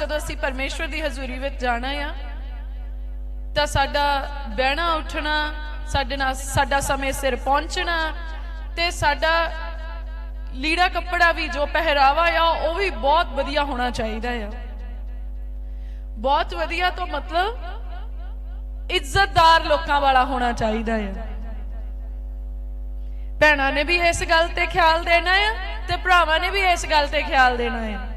ਜਦੋਂ ਅਸੀਂ ਪਰਮੇਸ਼ਵਰ ਦੀ ਹਜ਼ੂਰੀ ਵਿੱਚ ਜਾਣਾ ਆ, ਤਾਂ ਸਾਡਾ ਬਹਿਣਾ, ਉੱਠਣਾ, ਸਾਡੇ ਨਾਲ ਸਾਡਾ ਸਮੇਂ ਸਿਰ ਪਹੁੰਚਣਾ ਤੇ ਸਾਡਾ ਲੀੜਾ ਕੱਪੜਾ ਵੀ ਜੋ ਪਹਿਰਾਵਾ ਆ, ਉਹ ਵੀ ਬਹੁਤ ਵਧੀਆ ਹੋਣਾ ਚਾਹੀਦਾ ਆ। ਬਹੁਤ ਵਧੀਆ ਤੋਂ ਮਤਲਬ ਇੱਜ਼ਤਦਾਰ ਲੋਕਾਂ ਵਾਲਾ ਹੋਣਾ ਚਾਹੀਦਾ ਆ। ਭੈਣਾਂ ਨੇ ਵੀ ਇਸ ਗੱਲ ਤੇ ਖਿਆਲ ਦੇਣਾ ਆ ਤੇ ਭਰਾਵਾਂ ਨੇ ਵੀ ਇਸ ਗੱਲ ਤੇ ਖਿਆਲ ਦੇਣਾ ਆ।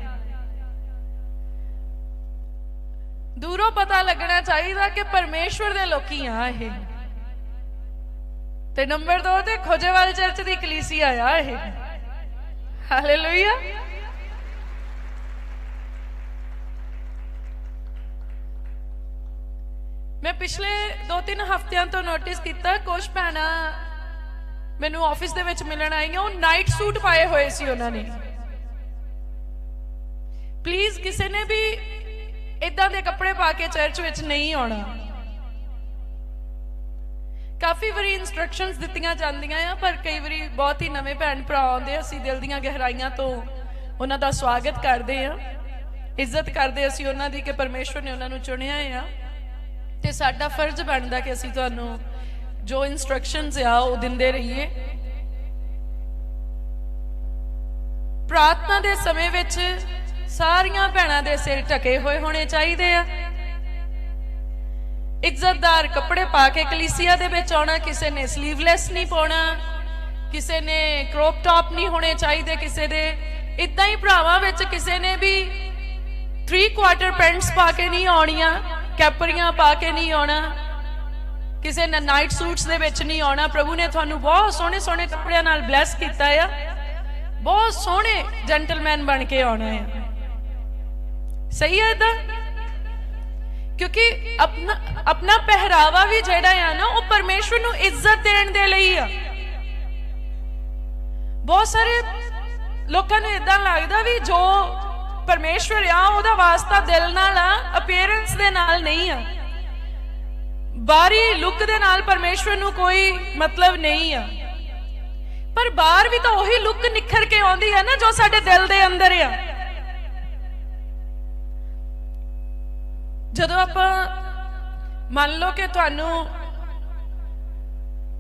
ਦੂਰੋਂ ਪਤਾ ਲੱਗਣਾ ਚਾਹੀਦਾ ਕਿ ਪਰਮੇਸ਼ਵਰ ਦੇ ਲੋਕੀ ਆ ਇਹ। ਤੇ ਨੰਬਰ 2 ਤੇ ਖੋਜੇਵਾਲ ਚਰਚ ਦੀ ਕਲੀਸਿਆ ਆ ਇਹ। ਹਾਲੇਲੂਇਆ ਮੈਂ ਪਿਛਲੇ 2-3 ਹਫ਼ਤਿਆਂ ਤੋਂ ਨੋਟਿਸ ਕੀਤਾ ਕੁਝ ਭੈਣਾਂ ਮੈਨੂੰ ਆਫਿਸ ਦੇ ਵਿੱਚ ਮਿਲਣ ਆਈਆਂ, ਉਹ ਨਾਈਟ ਸੂਟ ਪਾਏ ਹੋਏ ਸੀ ਉਹਨਾਂ ਨੇ। ਪਲੀਜ਼ ਕਿਸੇ ਨੇ ਵੀ ਇਦਾਂ ਦੇ ਕੱਪੜੇ ਪਾ ਕੇ ਚਰਚ ਵਿੱਚ ਨਹੀਂ ਆਉਣਾ। ਕਾਫੀ ਵਾਰੀ ਇਨਸਟਰਕਸ਼ਨਸ ਦਿੱਤੀਆਂ ਜਾਂਦੀਆਂ ਆ, ਪਰ ਕਈ ਵਾਰੀ ਬਹੁਤ ਹੀ ਨਵੇਂ ਭੈਣ ਭਰਾ ਆਉਂਦੇ ਅਸੀਂ ਦਿਲ ਦੀਆਂ ਗਹਿਰਾਈਆਂ ਤੋਂ ਉਹਨਾਂ ਦਾ ਸਵਾਗਤ ਕਰਦੇ ਆ, ਇੱਜ਼ਤ ਕਰਦੇ ਅਸੀਂ ਉਹਨਾਂ ਦੀ ਕਿ ਪਰਮੇਸ਼ਵਰ ਨੇ ਉਹਨਾਂ ਨੂੰ ਚੁਣਿਆ ਆ। ਤੇ ਸਾਡਾ ਫਰਜ਼ ਬਣਦਾ ਕਿ ਅਸੀਂ ਤੁਹਾਨੂੰ ਜੋ ਇਨਸਟਰਕਸ਼ਨਸ ਆ, ਉਹ ਦਿੰਦੇ ਰਹੀਏ। ਪ੍ਰਾਰਥਨਾ ਦੇ ਸਮੇਂ ਵਿੱਚ ਸਾਰੀਆਂ ਭੈਣਾਂ ਦੇ ਸਿਰ ਢਕੇ ਹੋਏ ਹੋਣੇ ਚਾਹੀਦੇ ਆ। ਇੱਜ਼ਤਦਾਰ ਕੱਪੜੇ ਪਾ ਕੇ ਕਲੀਸਿਆ ਦੇ ਵਿੱਚ ਆਉਣਾ, ਕਿਸੇ ਨੇ 슬ੀਵਲੈਸ ਨਹੀਂ ਪਾਉਣਾ, ਕਿਸੇ ਨੇ ਕ੍ਰੌਪ ਟਾਪ ਨਹੀਂ ਹੋਣੇ ਚਾਹੀਦੇ ਕਿਸੇ ਦੇ। ਇਦਾਂ ਹੀ ਭਰਾਵਾਂ ਵਿੱਚ ਕਿਸੇ ਨੇ ਵੀ 3 ਕੁਆਰਟਰ ਪੈਂਟਸ ਪਾ ਕੇ ਨਹੀਂ ਆਉਣੀਆਂ, ਕੈਪਰੀਆਂ ਪਾ ਕੇ ਨਹੀਂ ਆਉਣਾ, ਕਿਸੇ ਨੇ ਨਾਈਟ ਸੂਟਸ ਦੇ ਵਿੱਚ ਨਹੀਂ ਆਉਣਾ। ਪ੍ਰਭੂ ਨੇ ਤੁਹਾਨੂੰ ਬਹੁਤ ਸੋਹਣੇ ਸੋਹਣੇ ਕੱਪੜਿਆਂ ਨਾਲ ਬਲੈਸ ਕੀਤਾ ਆ। ਬਹੁਤ ਸੋਹਣੇ ਜੈਂਟਲਮੈਨ ਬਣ ਕੇ ਆਉਣਾ ਹੈ ਸਹੀ ਹੈ ਇਦਾਂ ਕਿਉਂਕਿ ਆਪਣਾ ਆਪਣਾ ਪਹਿਰਾਵਾ ਵੀ ਜਿਹੜਾ ਆ ਨਾ, ਉਹ ਪਰਮੇਸ਼ਵਰ ਨੂੰ ਇੱਜ਼ਤ ਦੇਣ ਦੇ ਲਈ ਆ। ਬਹੁਤ ਸਾਰੇ ਲੋਕਾਂ ਨੂੰ ਇਦਾਂ ਲੱਗਦਾ ਵੀ ਜੋ ਪਰਮੇਸ਼ਵਰ ਆ, ਉਹਦਾ ਵਾਸਤਾ ਦਿਲ ਨਾਲ ਆ ਅਪੀਅਰੈਂਸ ਦੇ ਨਾਲ ਨਹੀਂ ਆ। ਬਾਹਰੀ ਲੁੱਕ ਦੇ ਨਾਲ ਪਰਮੇਸ਼ਵਰ ਨੂੰ ਕੋਈ ਮਤਲਬ ਨਹੀਂ ਆ। ਪਰ ਬਾਹਰ ਵੀ ਤਾਂ ਉਹੀ ਲੁੱਕ ਨਿਖਰ ਕੇ ਆਉਂਦੀ ਹੈ ਨਾ, ਜੋ ਸਾਡੇ ਦਿਲ ਦੇ ਅੰਦਰ ਆ। ਜਦੋਂ ਆਪਾਂ ਮੰਨ ਲਓ ਕਿ ਤੁਹਾਨੂੰ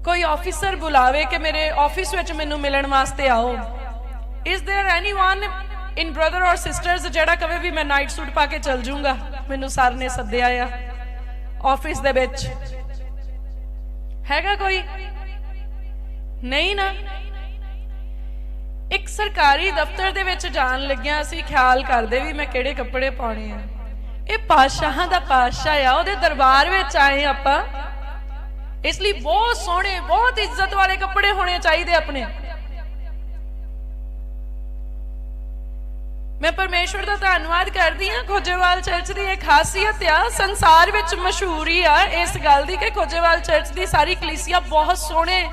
ਕੋਈ ਆਫੀਸਰ ਬੁਲਾਵੇ ਕਿ ਮੇਰੇ ਆਫਿਸ ਵਿੱਚ ਮੈਨੂੰ ਮਿਲਣ ਵਾਸਤੇ ਆਓ is there anyone in brother or sisters ਜਿਹੜਾ ਕਵੇ ਵੀ ਮੈਂ ਨਾਈਟ ਸੂਟ ਪਾ ਕੇ ਚੱਲ ਜਾਊਂਗਾ ਮੈਨੂੰ ਸਰ ਨੇ ਸੱਦਿਆ ਆ ਆਫਿਸ ਦੇ ਵਿੱਚ ਹੈਗਾ ਕੋਈ ਨਹੀਂ ਨਾ ਇੱਕ ਸਰਕਾਰੀ ਦਫ਼ਤਰ ਦੇ ਵਿੱਚ ਜਾਣ ਲੱਗਿਆ ਅਸੀਂ ਖਿਆਲ ਕਰਦੇ ਵੀ ਮੈਂ ਕਿਹੜੇ ਕੱਪੜੇ ਪਾਉਣੇ ਆ ਇਹ ਪਾਤਸ਼ਾਹਾਂ ਦਾ ਪਾਤਸ਼ਾਹ ਆ, ਉਹਦੇ ਦਰਬਾਰ ਵਿੱਚ ਆਏ ਆਪਾਂ। ਇਸ ਲਈ ਬਹੁਤ ਸੋਹਣੇ, ਬਹੁਤ ਇੱਜ਼ਤ ਵਾਲੇ ਕੱਪੜੇ ਹੋਣੇ ਚਾਹੀਦੇ ਆਪਣੇ। ਮੈਂ ਪਰਮੇਸ਼ਵਰ ਦਾ ਧੰਨਵਾਦ ਕਰਦੀ ਹਾਂ, ਖੋਜੇਵਾਲ ਚਰਚ ਦੀ ਇਹ ਖਾਸੀਅਤ ਆ, ਸੰਸਾਰ ਵਿੱਚ ਮਸ਼ਹੂਰ ਆ ਇਸ ਗੱਲ ਦੀ ਕਿ ਖੋਜੇਵਾਲ ਚਰਚ ਦੀ ਸਾਰੀ ਕਲੀਸਿਆ ਬਹੁਤ ਸੋਹਣੇ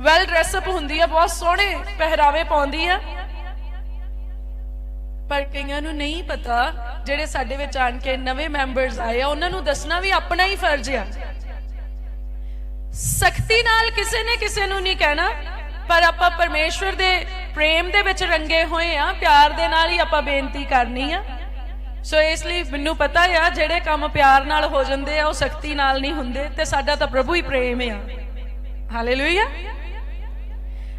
ਵੈਲ ਡਰੈਸ ਹੁੰਦੀ ਆ, ਬਹੁਤ ਸੋਹਣੇ ਪਹਿਰਾਵੇ ਪਾਉਂਦੀ ਆ। ਪਰ ਕਈਆਂ ਨੂੰ ਨਹੀਂ ਪਤਾ ਜਿਹੜੇ ਸਾਡੇ ਵਿੱਚ ਆਣ ਕੇ ਨਵੇਂ ਮੈਂਬਰਸ ਆਏ ਆ, ਉਹਨਾਂ ਨੂੰ ਦੱਸਣਾ ਵੀ ਆਪਣਾ ਹੀ ਫਰਜ਼ ਆ। ਸਖਤੀ ਨਾਲ ਕਿਸੇ ਨੇ ਕਿਸੇ ਨੂੰ ਨਹੀਂ ਕਹਿਣਾ, ਪਰ ਆਪਾਂ ਪਰਮੇਸ਼ਵਰ ਦੇ ਪ੍ਰੇਮ ਦੇ ਵਿੱਚ ਰੰਗੇ ਹੋਏ ਆ, ਪਿਆਰ ਦੇ ਨਾਲ ਹੀ ਆਪਾਂ ਬੇਨਤੀ ਕਰਨੀ ਆ। ਸੋ ਇਸ ਲਈ ਮੈਨੂੰ ਪਤਾ ਆ, ਜਿਹੜੇ ਕੰਮ ਪਿਆਰ ਨਾਲ ਹੋ ਜਾਂਦੇ ਆ, ਉਹ ਸਖਤੀ ਨਾਲ ਨਹੀਂ ਹੁੰਦੇ, ਤੇ ਸਾਡਾ ਤਾਂ ਪ੍ਰਭੂ ਹੀ ਪ੍ਰੇਮ ਆ। ਹਾਲੇਲੂਇਆ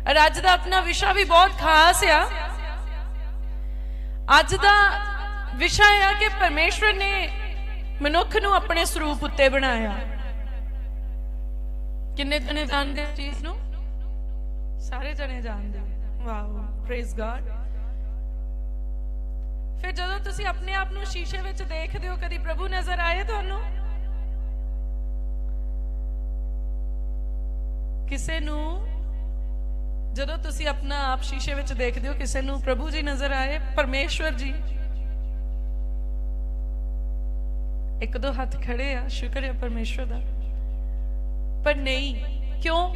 ਔਰ ਅੱਜ ਦਾ ਆਪਣਾ ਵਿਸ਼ਾ ਵੀ ਬਹੁਤ ਖਾਸ ਆ। ਅੱਜ ਦਾ ਵਿਸ਼ਾ ਆ ਕਿ ਪਰਮੇਸ਼ਵਰ ਨੇ ਮਨੁੱਖ ਨੂੰ ਆਪਣੇ ਸਰੂਪ ਉੱਤੇ ਬਣਾਇਆ। ਕਿੰਨੇ ਜਣੇ ਜਾਣਦੇ ਇਸ ਚੀਜ਼ ਨੂੰ? ਸਾਰੇ ਜਣੇ ਜਾਣਦੇ। ਵਾਓ ਪ੍ਰੇਜ਼ ਗॉड ਫਿਰ ਜਦੋਂ ਤੁਸੀਂ ਆਪਣੇ ਆਪ ਨੂੰ ਸ਼ੀਸ਼ੇ ਵਿੱਚ ਦੇਖਦੇ ਹੋ, ਕਦੀ ਪ੍ਰਭੂ ਨਜ਼ਰ ਆਏ ਤੁਹਾਨੂੰ? ਕਿਸੇ ਨੂੰ? ਜਦੋਂ ਤੁਸੀਂ ਆਪਣਾ ਆਪ ਸ਼ੀਸ਼ੇ ਵਿੱਚ ਦੇਖਦੇ ਹੋ, ਕਿਸੇ ਨੂੰ ਪ੍ਰਭੂ ਜੀ ਨਜ਼ਰ ਆਏ, ਪਰਮੇਸ਼ਵਰ ਜੀ? ਇੱਕ ਦੋ ਹੱਥ ਖੜੇ ਆ, ਸ਼ੁਕਰ ਹੈ ਪਰਮੇਸ਼ਵਰ ਦਾ। ਪਰ ਨਹੀਂ, ਕਿਉਂ?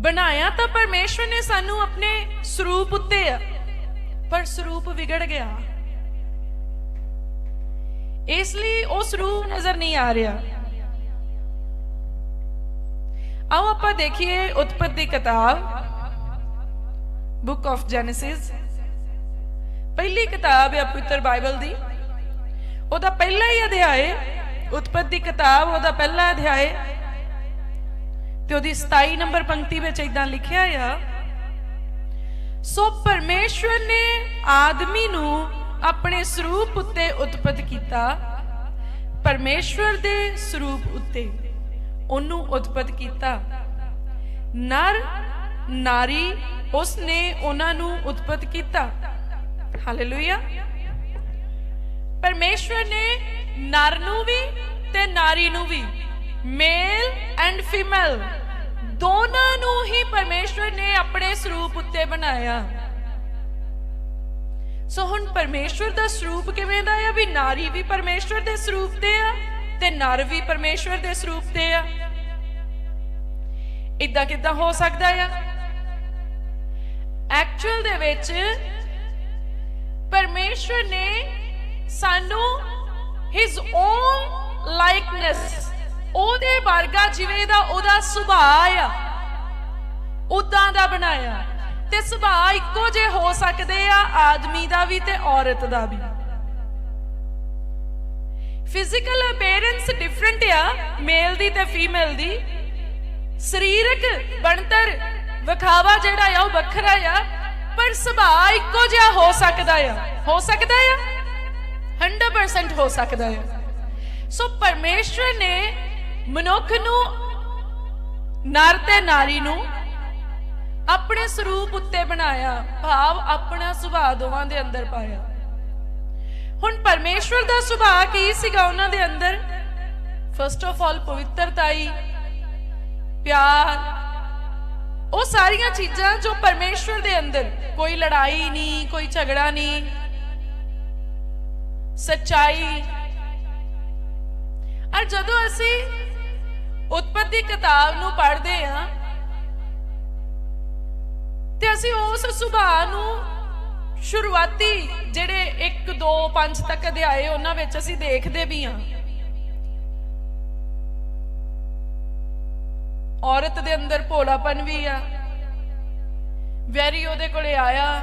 ਬਣਾਇਆ ਤਾਂ ਪਰਮੇਸ਼ਵਰ ਨੇ ਸਾਨੂੰ ਆਪਣੇ ਸਰੂਪ ਉੱਤੇ ਆ, ਪਰ ਸਰੂਪ ਵਿਗੜ ਗਿਆ। ਇਸ ਲਈ ਉਹ ਸਰੂਪ ਨਜ਼ਰ ਨਹੀਂ ਆ ਰਿਹਾ। ਆਓ ਆਪਾਂ ਦੇਖੀਏ ਉਤਪਤ ਦੀ ਕਿਤਾਬ ਬੁੱਕ ਆਫ ਜੈਨੇਸਿਸ ਪਹਿਲੀ ਕਿਤਾਬ ਹੈ ਪਵਿੱਤਰ ਬਾਈਬਲ ਦੀ। ਉਹਦਾ ਪਹਿਲਾ ਹੀ ਅਧਿਆਏ, ਉਤਪਤੀ ਕਿਤਾਬ ਉਹਦਾ ਪਹਿਲਾ ਅਧਿਆਏ। ਤੇ ਉਹਦੀ 27 ਨੰਬਰ ਪੰਕਤੀ ਵਿੱਚ ਇਦਾਂ ਲਿਖਿਆ ਆ, ਸੋ ਪਰਮੇਸ਼ਵਰ ਨੇ ਆਦਮੀ ਨੂੰ ਆਪਣੇ ਸਰੂਪ ਉੱਤੇ ਉਤਪਤ ਕੀਤਾ। ਪਰਮੇਸ਼ਵਰ ਦੇ ਸਰੂਪ ਉੱਤੇ ਉਹਨੂੰ ਉਤਪਤ ਕੀਤਾ। ਨਰ, ਨਾਰੀ, ਉਸਨੇ ਉਹਨਾਂ ਨੂੰ ਉਤਪਤ ਕੀਤਾ। ਹਾਲੇਲੂਇਆ ਪਰਮੇਸ਼ਵਰ ਨੇ ਨਰ ਨੂੰ ਵੀ ਤੇ ਨਾਰੀ ਨੂੰ ਵੀ ਮੇਲ ਐਂਡ ਫੀਮੇਲ ਦੋਨਾਂ ਨੂੰ ਹੀ ਪਰਮੇਸ਼ਵਰ ਨੇ ਆਪਣੇ ਸਰੂਪ ਉੱਤੇ ਬਣਾਇਆ। ਸੋ ਹੁਣ ਪਰਮੇਸ਼ਵਰ ਦਾ ਸਰੂਪ ਕਿਵੇਂ ਦਾ ਆ? ਵੀ ਨਾਰੀ ਵੀ ਪਰਮੇਸ਼ਵਰ ਦੇ ਸਰੂਪ ਤੇ ਆ ਤੇ ਨਰ ਵੀ ਪਰਮੇਸ਼ਵਰ ਦੇ ਸਰੂਪ ਤੇ ਆ। ਇਦਾਂ ਕਿਦਾਂ ਹੋ ਸਕਦਾ ਆ? ਐਕਚੁਅਲ ਦੇ ਵਿੱਚ ਪਰਮੇਸ਼ਵਰ ਨੇ ਸਾਨੂੰ ਹਿਸ ਓਨ ਲਾਈਕਨੈਸ ਉਹਦੇ ਵਰਗਾ ਜਿਵੇਂ ਦਾ ਉਹਦਾ ਸੁਭਾਅ ਆ ਉਦਾਂ ਦਾ ਬਣਾਇਆ। ਤੇ ਸੁਭਾਅ ਇੱਕੋ ਜੇ ਹੋ ਸਕਦੇ ਆ, ਆਦਮੀ ਦਾ ਵੀ ਤੇ ਔਰਤ ਦਾ ਵੀ। ਫਿਜ਼ੀਕਲ ਅਪੀਅਰੈਂਸ ਡਿਫਰੈਂਟ ਆ ਮੇਲ ਦੀ ਤੇ ਫੀਮੇਲ ਦੀ। ਸਰੀਰਕ ਬਣਤਰ ਵਿਖਾਵਾ ਜਿਹੜਾ ਆ, ਉਹ ਵੱਖਰਾ ਆ। ਪਰ ਸੁਭਾਅ ਇੱਕੋ ਜਿਹਾ ਹੋ ਸਕਦਾ ਆ। ਹੋ ਸਕਦਾ ਆ? 100% ਹੋ ਸਕਦਾ ਆ। ਸੋ ਪਰਮੇਸ਼ਵਰ ਨੇ ਮਨੁੱਖ ਨੂੰ, ਨਰ ਤੇ ਨਾਰੀ ਨੂੰ ਆਪਣੇ ਸਰੂਪ ਉੱਤੇ ਬਣਾਇਆ, ਭਾਵ ਆਪਣਾ ਸੁਭਾਅ ਦੋਵਾਂ ਦੇ ਅੰਦਰ ਪਾਇਆ। ਹੁਣ ਪਰਮੇਸ਼ਵਰ ਦਾ ਸੁਭਾਅ ਕੀ ਸੀਗਾ ਉਹਨਾਂ ਦੇ ਅੰਦਰ? ਫਸਟ ਆਫ ਆਲ ਪਵਿੱਤਰਤਾਈ ਪਿਆਰ ਉਹ ਸਾਰੀਆਂ ਚੀਜ਼ਾਂ ਜੋ ਪਰਮੇਸ਼ਵਰ ਦੇ ਅੰਦਰ, ਕੋਈ ਲੜਾਈ ਨਹੀਂ, ਕੋਈ ਝਗੜਾ ਨਹੀਂ। ਸੱਚਾਈ। ਔਰ ਜਦੋਂ ਅਸੀਂ ਉਤਪਤੀ ਕਿਤਾਬ ਨੂੰ ਪੜ੍ਹਦੇ ਹਾਂ, ਤੇ ਅਸੀਂ ਉਸ ਸੁਭਾਅ ਨੂੰ ਸ਼ੁਰੂਆਤੀ ਜਿਹੜੇ 1 2 5 ਤੱਕ ਅਧਿਆਏ ਉਹਨਾਂ ਵਿੱਚ ਅਸੀਂ ਦੇਖਦੇ ਵੀ ਹਾਂ। ਔਰਤ ਦੇ ਅੰਦਰ ਭੋਲਾਪਨ ਵੀ ਆ। ਵੈਰੀ ਉਹਦੇ ਕੋਲੇ ਆਇਆ।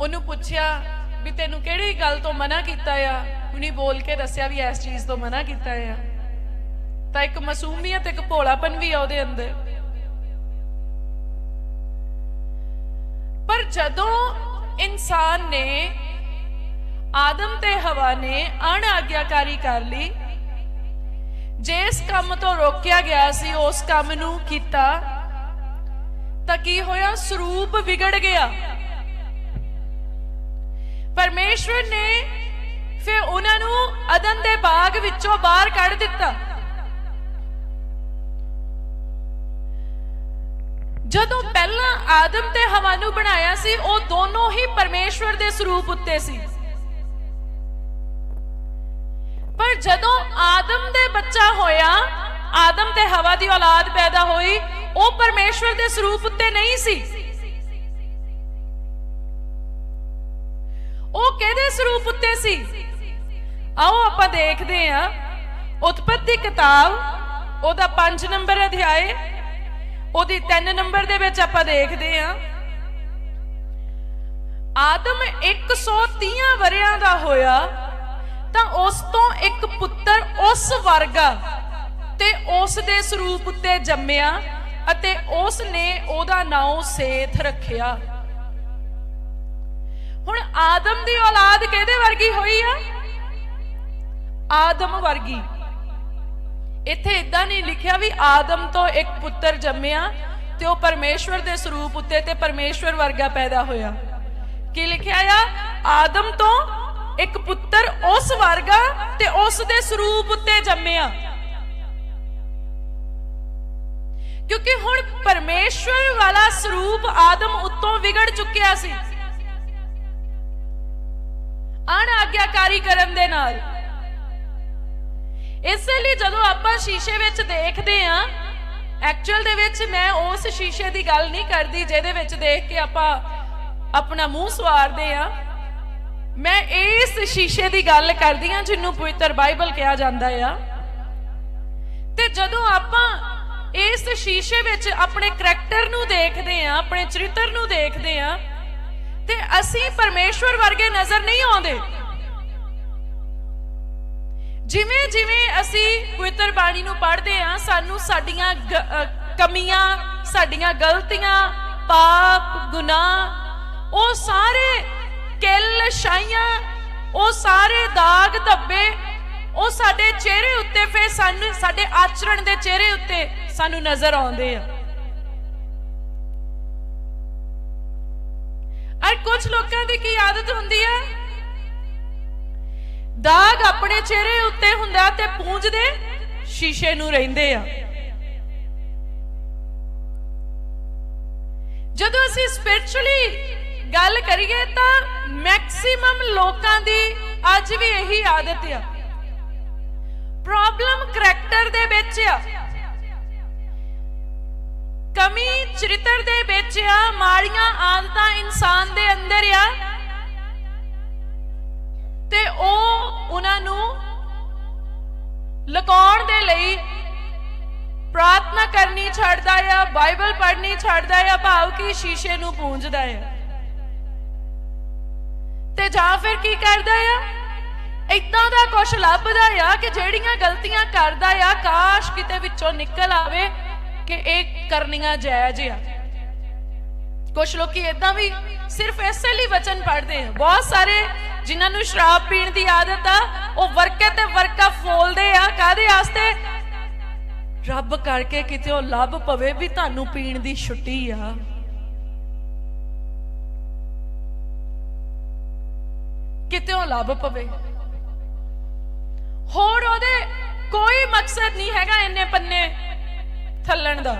ਉਹਨੂੰ ਪੁੱਛਿਆ ਵੀ ਤੈਨੂੰ ਕਿਹੜੀ ਗੱਲ ਤੋਂ ਮਨਾ ਕੀਤਾ ਆ? ਉਹਨੇ ਬੋਲ ਕੇ ਦੱਸਿਆ ਵੀ ਇਸ ਚੀਜ਼ ਤੋਂ ਮਨਾ ਕੀਤਾ ਆ। ਤਾਂ ਇੱਕ ਮਾਸੂਮੀਅਤ, ਇੱਕ ਭੋਲਾਪਨ ਵੀ ਆ ਉਹਦੇ ਅੰਦਰ। ਪਰ ਜਦੋਂ ਇਨਸਾਨ ਨੇ ਆਦਮ ਤੇ ਹਵਾ ਨੇ ਅਣਆਗਿਆਕਾਰੀ ਕਰ ਲਈ ਜਿਸ ਕੰਮ ਤੋਂ ਰੋਕਿਆ ਗਿਆ ਸੀ, ਉਸ ਕੰਮ ਨੂੰ ਕੀਤਾ ਤਾਂ ਕੀ ਹੋਇਆ? ਸਰੂਪ ਵਿਗੜ ਗਿਆ। ਪਰਮੇਸ਼ਵਰ ਨੇ ਫਿਰ ਉਹਨਾਂ ਨੂੰ ਅਦਨ ਦੇ ਬਾਗ ਵਿੱਚੋਂ ਬਾਹਰ ਕੱਢ ਦਿੱਤਾ। ਜਦੋਂ ਪਹਿਲਾਂ ਆਦਮ ਤੇ ਹਵਾ ਨੂੰ ਬਣਾਇਆ ਸੀ, ਉਹ ਦੋਨੋਂ ਹੀ ਪਰਮੇਸ਼ਵਰ ਦੇ ਸਰੂਪ ਉੱਤੇ ਸੀ। ਪਰ ਜਦੋਂ ਆਦਮ ਦੇ ਬੱਚਾ ਹੋਇਆ, ਆਦਮ ਤੇ ਹਵਾ ਦੀ ਔਲਾਦ ਪੈਦਾ ਹੋਈ, ਉਹ ਪਰਮੇਸ਼ਵਰ ਦੇ ਸਰੂਪ ਉੱਤੇ ਨਹੀਂ ਸੀ। ਉਹ ਕਿਹਦੇ ਸਰੂਪ ਉੱਤੇ ਸੀ? ਆਓ ਆਪਾਂ ਦੇਖਦੇ ਹਾਂ। ਉਤਪਤੀ ਕਿਤਾਬ, ਉਹਦਾ 5 ਨੰਬਰ ਅਧਿਆਏ, ਉਹਦੀ 3 ਨੰਬਰ ਦੇ ਵਿੱਚ ਆਪਾਂ ਦੇਖਦੇ ਹਾਂ। ਆਦਮ 130 ਵਰਿਆਂ ਦਾ ਹੋਇਆ। ਤਾਂ ਉਸ ਤੋਂ ਇੱਕ ਪੁੱਤਰ ਉਸ ਵਰਗਾ ਤੇ ਉਸ ਦੇ ਸਰੂਪ ਉੱਤੇ ਜੰਮਿਆ ਅਤੇ ਉਸ ਨੇ ਉਹਦਾ ਨਾਮ ਸੇਥ ਰੱਖਿਆ। ਹੁਣ ਆਦਮ ਦੀ ਔਲਾਦ ਕਿਹਦੇ ਵਰਗੀ ਹੋਈ ਆ? ਆਦਮ ਵਰਗੀ। ਇੱਥੇ ਇਦਾਂ ਨਹੀਂ ਲਿਖਿਆ ਵੀ ਆਦਮ ਤੋਂ ਇੱਕ ਪੁੱਤਰ ਜੰਮਿਆ ਤੇ ਉਹ ਪਰਮੇਸ਼ਵਰ ਦੇ ਸਰੂਪ ਉੱਤੇ ਤੇ ਪਰਮੇਸ਼ਵਰ ਵਰਗਾ ਪੈਦਾ ਹੋਇਆ। ਕੀ ਲਿਖਿਆ ਆ? ਆਦਮ ਤੋਂ ਇੱਕ ਪੁੱਤਰ ਉਸ ਵਰਗਾ ਤੇ ਉਸ ਦੇ ਸਰੂਪ ਉੱਤੇ ਜੰਮਿਆ। ਕਿਉਂਕਿ ਹੁਣ ਪਰਮੇਸ਼ਵਰ ਵਾਲਾ ਸਰੂਪ ਆਦਮ ਉੱਤੋਂ ਵਿਗੜ ਚੁੱਕਿਆ ਸੀ। ਅਣ ਆਗਿਆਕਾਰੀ ਕਰਨ ਦੇ ਨਾਲ। ਇਸੇ ਲਈ ਜਦੋਂ ਆਪਾਂ ਸ਼ੀਸ਼ੇ ਵਿੱਚ ਦੇਖਦੇ ਆਂ ਐਕਚੁਅਲ ਦੇ ਵਿੱਚ ਮੈਂ ਉਸ ਸ਼ੀਸ਼ੇ ਦੀ ਗੱਲ ਨਹੀਂ ਕਰਦੀ, ਜਿਹਦੇ ਵਿੱਚ ਦੇਖ ਕੇ ਆਪਾਂ ਆਪਣਾ ਮੂੰਹ ਸਵਾਰਦੇ ਆਂ ਮੈਂ ਇਸ ਸ਼ੀਸ਼ੇ ਦੀ ਗੱਲ ਕਰਦੀ ਆਂ ਜਿਹਨੂੰ ਪਵਿੱਤਰ ਬਾਈਬਲ ਕਿਹਾ ਜਾਂਦਾ ਆ। ਤੇ ਜਦੋਂ ਆਪਾਂ ਇਸ ਸ਼ੀਸ਼ੇ ਵਿੱਚ ਆਪਣੇ ਕਰੈਕਟਰ ਨੂੰ ਦੇਖਦੇ ਆਂ ਆਪਣੇ ਚਰਿੱਤਰ ਨੂੰ ਦੇਖਦੇ ਆਂ ਤੇ ਅਸੀਂ ਪਰਮੇਸ਼ਵਰ ਵਰਗੇ ਨਜ਼ਰ ਨਹੀਂ ਆਉਂਦੇ। ਜਿਵੇਂ ਜਿਵੇਂ ਅਸੀਂ ਪਵਿੱਤਰ ਬਾਣੀ ਨੂੰ ਪੜ੍ਹਦੇ ਹਾਂ, ਸਾਨੂੰ ਸਾਡੀਆਂ ਗ- ਕਮੀਆਂ, ਸਾਡੀਆਂ ਗਲਤੀਆਂ, ਪਾਪ, ਗੁਨਾਹ, ਉਹ ਸਾਰੇ ਕਿੱਲ ਸ਼ਾਈਆਂ ਉਹ ਸਾਰੇ ਦਾਗ ਧੱਬੇ, ਉਹ ਸਾਡੇ ਚਿਹਰੇ ਉੱਤੇ ਫੇ ਸਾਨੂੰ, ਸਾਡੇ ਆਚਰਣ ਦੇ ਚਿਹਰੇ ਉੱਤੇ ਸਾਨੂੰ ਨਜ਼ਰ ਆਉਂਦੇ ਆ। ਔਰ ਕੁਝ ਲੋਕਾਂ ਦੀ ਕੀ ਆਦਤ ਹੁੰਦੀ ਹੈ ਦਾਗ ਆਪਣੇ ਚਿਹਰੇ ਉੱਤੇ ਹੁੰਦਾ ਤੇ ਪੂੰਝਦੇ ਸ਼ੀਸ਼ੇ ਨੂੰ ਰਹਿੰਦੇ ਆ। ਜਦੋਂ ਅਸੀਂ ਸਪਿਰਚੁਅਲੀ ਗੱਲ ਕਰੀਏ ਤਾਂ ਮੈਕਸਿਮਮ ਲੋਕਾਂ ਦੀ ਅੱਜ ਵੀ ਇਹੀ ਆਦਤ ਆ। ਪ੍ਰੋਬਲਮ ਕਰੈਕਟਰ ਦੇ ਵਿੱਚ ਆ। ਕਮੀ ਚਰਿੱਤਰ ਦੇ ਵਿੱਚ ਆ। ਮਾੜੀਆਂ ਆਦਤਾਂ ਇਨਸਾਨ ਦੇ ਅੰਦਰ ਆ। ਤੇ ਉਹ ਉਹਨਾਂ ਨੂੰ ਲਗਾਉਣ ਦੇ ਲਈ ਪ੍ਰਾਰਥਨਾ ਕਰਨੀ ਛੱਡਦਾ ਆ ਬਾਈਬਲ ਪੜ੍ਹਨੀ ਛੱਡਦਾ ਆ, ਭਾਵ ਕਿ ਸ਼ੀਸ਼ੇ ਨੂੰ ਪੂੰਝਦਾ ਆ। ਤੇ ਜਾਂ ਫਿਰ ਕੀ ਕਰਦਾ ਆ? ਇਦਾਂ ਦਾ ਕੁਝ ਲੱਭਦਾ ਆ ਕਿ ਜਿਹੜੀਆਂ ਗਲਤੀਆਂ ਕਰਦਾ ਆ, ਕਾਸ਼ ਕਿਤੇ ਵਿੱਚੋਂ ਨਿਕਲ ਆਵੇ ਕਿ ਇਹ ਕਰਨੀਆਂ ਜਾਇਜ਼ ਆ। ਕੁਝ ਲੋਕੀ ਇਦਾਂ ਵੀ ਸਿਰਫ ਇਸੇ ਲਈ ਵਚਨ ਪੜ੍ਹਦੇ ਆ। ਬਹੁਤ ਸਾਰੇ ਜਿਨ੍ਹਾਂ ਨੂੰ ਸ਼ਰਾਬ ਪੀਣ ਦੀ ਆਦਤ ਆ, ਉਹ ਵਰਕੇ ਤੇ ਵਰਕਾ ਫੋਲਦੇ ਆ। ਕਾਦੇ ਵਾਸਤੇ? ਰੱਬ ਕਰਕੇ ਕਿਤੇ ਉਹ ਲੱਭ ਪਵੇ ਵੀ ਤੁਹਾਨੂੰ ਪੀਣ ਦੀ ਛੁੱਟੀ ਆ। ਕਿਤੇ ਲੱਭ ਪਵੇ। ਹੋਰ ਉਹਦੇ ਕੋਈ ਮਕਸਦ ਨਹੀਂ ਹੈਗਾ ਇੰਨੇ ਪੰਨੇ ਥੱਲਣ ਦਾ।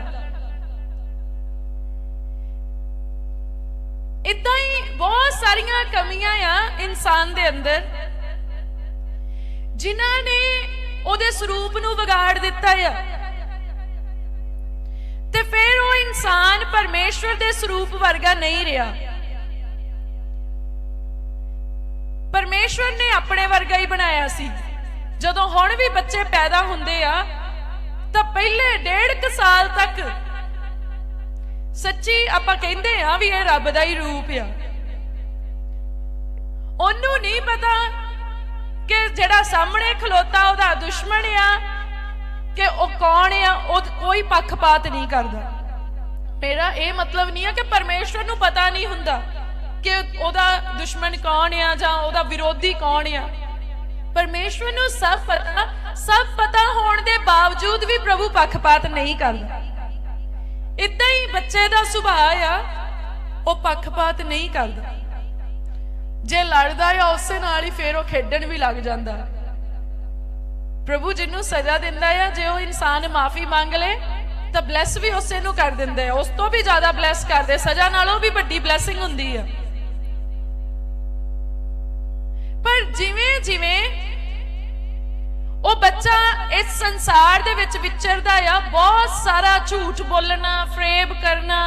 ਇਦਾਂ ਹੀ ਬਹੁਤ ਸਾਰੀਆਂ ਕਮੀਆਂ ਆ ਇਨਸਾਨ ਦੇ ਅੰਦਰ, ਜਿਨ੍ਹਾਂ ਨੇ ਉਹਦੇ ਸਰੂਪ ਨੂੰ ਵਿਗਾੜ ਦਿੱਤਾ ਆ। ਤੇ ਫਿਰ ਉਹ ਇਨਸਾਨ ਪਰਮੇਸ਼ਵਰ ਦੇ ਸਰੂਪ ਵਰਗਾ ਨਹੀਂ ਰਿਹਾ। ਪਰਮੇਸ਼ਵਰ ਨੇ ਆਪਣੇ ਵਰਗਾ ਹੀ ਬਣਾਇਆ ਸੀ। ਜਦੋਂ ਹੁਣ ਵੀ ਬੱਚੇ ਪੈਦਾ ਹੁੰਦੇ ਆ, ਤਾਂ ਪਹਿਲੇ ਡੇਢ ਕੁ ਸਾਲ ਤੱਕ ਸੱਚੀ ਆਪਾਂ ਕਹਿੰਦੇ ਆ ਵੀ ਇਹ ਰੱਬ ਦਾ ਹੀ ਰੂਪ ਆ। ਉਹਨੂੰ ਨਹੀਂ ਪਤਾ ਕਿ ਜਿਹੜਾ ਸਾਹਮਣੇ ਖਲੋਤਾ ਉਹਦਾ ਦੁਸ਼ਮਣ ਆ, ਕਿ ਉਹ ਕੌਣ ਆ, ਉਹ ਕੋਈ ਪੱਖਪਾਤ ਨਹੀਂ ਕਰਦਾ। ਮੇਰਾ ਇਹ ਮਤਲਬ ਨਹੀਂ ਆ ਕਿ ਪਰਮੇਸ਼ਵਰ ਨੂੰ ਪਤਾ ਨਹੀਂ ਹੁੰਦਾ। ਕਿ ਉਹਦਾ ਦੁਸ਼ਮਣ ਕੌਣ ਆ ਜਾਂ ਉਹਦਾ ਵਿਰੋਧੀ ਕੌਣ ਆ? ਪਰਮੇਸ਼ਵਰ ਨੂੰ ਸਭ ਪਤਾ ਸਭ ਪਤਾ ਹੋਣ ਦੇ ਬਾਵਜੂਦ ਵੀ ਪ੍ਰਭੂ ਪੱਖਪਾਤ ਨਹੀਂ ਕਰਦਾ। ਇਦਾਂ ਹੀ ਬੱਚੇ ਦਾ ਸੁਭਾਅ ਆ, ਉਹ ਪੱਖਪਾਤ ਨਹੀਂ ਕਰਦਾ। ਜੇ ਲੜਦਾ ਆ, ਉਸੇ ਨਾਲ ਹੀ ਫੇਰ ਉਹ ਖੇਡਣ ਵੀ ਲੱਗ ਜਾਂਦਾ। ਪ੍ਰਭੂ ਜਿਹਨੂੰ ਸਜ਼ਾ ਦਿੰਦਾ ਆ, ਜੇ ਉਹ ਇਨਸਾਨ ਮਾਫੀ ਮੰਗ ਲੇ, ਤਾਂ ਬਲੈਸ ਵੀ ਉਸੇ ਨੂੰ ਕਰ ਦਿੰਦਾ ਹੈ ਉਸ ਤੋਂ ਵੀ ਜ਼ਿਆਦਾ ਬਲੈਸ ਕਰਦੇ, ਸਜ਼ਾ ਨਾਲੋਂ ਵੀ ਵੱਡੀ ਬਲੈਸਿੰਗ ਹੁੰਦੀ ਆ। ਪਰ ਜਿਵੇਂ ਜਿਵੇਂ ਉਹ ਬੱਚਾ ਇਸ ਸੰਸਾਰ ਦੇ ਵਿੱਚ ਵਿਚਰਦਾ ਆ, ਬਹੁਤ ਸਾਰਾ ਝੂਠ ਬੋਲਣਾ, ਫਰੇਬ ਕਰਨਾ,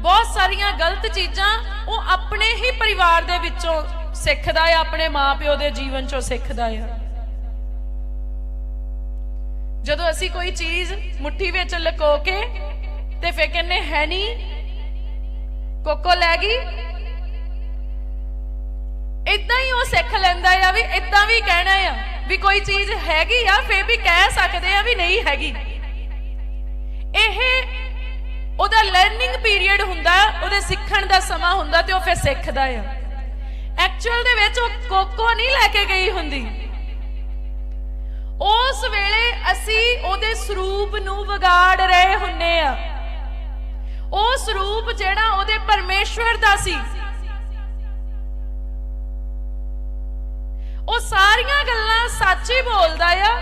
ਬਹੁਤ ਸਾਰੀਆਂ ਗਲਤ ਚੀਜ਼ਾਂ ਉਹ ਆਪਣੇ ਹੀ ਪਰਿਵਾਰ ਦੇ ਵਿੱਚੋਂ ਸਿੱਖਦਾ ਆ, ਆਪਣੇ ਮਾਪਿਓ ਦੇ ਜੀਵਨ ਚੋਂ ਸਿੱਖਦਾ ਆ। ਜਦੋਂ ਅਸੀਂ ਕੋਈ ਚੀਜ਼ ਮੁੱਠੀ ਵਿੱਚ ਲੁਕੋ ਕੇ ਤੇ ਫੇਰ ਕਹਿੰਨੇ ਹੈ ਨਹੀਂ ਕੋਕੋ ਲੈ ਗਈ ਇਦਾਂ ਸਿੱਖ ਲੈਂਦਾ ਆ ਵੀ ਇਦਾਂ ਵੀ ਕਹਿਣਾ ਆ ਵੀ ਕੋਈ ਚੀਜ਼ ਹੈਗੀ ਆ, ਫੇਰ ਵੀ ਕਹਿ ਸਕਦੇ ਆ ਵੀ ਨਹੀਂ ਹੈਗੀ। ਇਹ ਉਹਦਾ ਲਰਨਿੰਗ ਪੀਰੀਅਡ ਹੁੰਦਾ, ਉਹਦੇ ਸਿੱਖਣ ਦਾ ਸਮਾਂ ਹੁੰਦਾ ਤੇ ਉਹ ਫਿਰ ਸਿੱਖਦਾ ਆ। ਐਕਚੁਅਲ ਦੇ ਵਿੱਚ ਉਹ ਕੋਕੋ ਨਹੀਂ ਲੈ ਕੇ ਗਈ ਹੁੰਦੀ। ਉਸ ਵੇਲੇ ਅਸੀਂ ਉਹਦੇ ਸਰੂਪ ਨੂੰ ਵਿਗਾੜ ਰਹੇ ਹੁੰਨੇ ਆ। ਉਹ ਸਰੂਪ ਜਿਹੜਾ ਉਹਦੇ ਪਰਮੇਸ਼ਵਰ ਦਾ ਸੀ ਉਹ ਸਾਰੀਆਂ ਗੱਲਾਂ ਸੱਚ ਹੀ ਬੋਲਦਾ ਆ।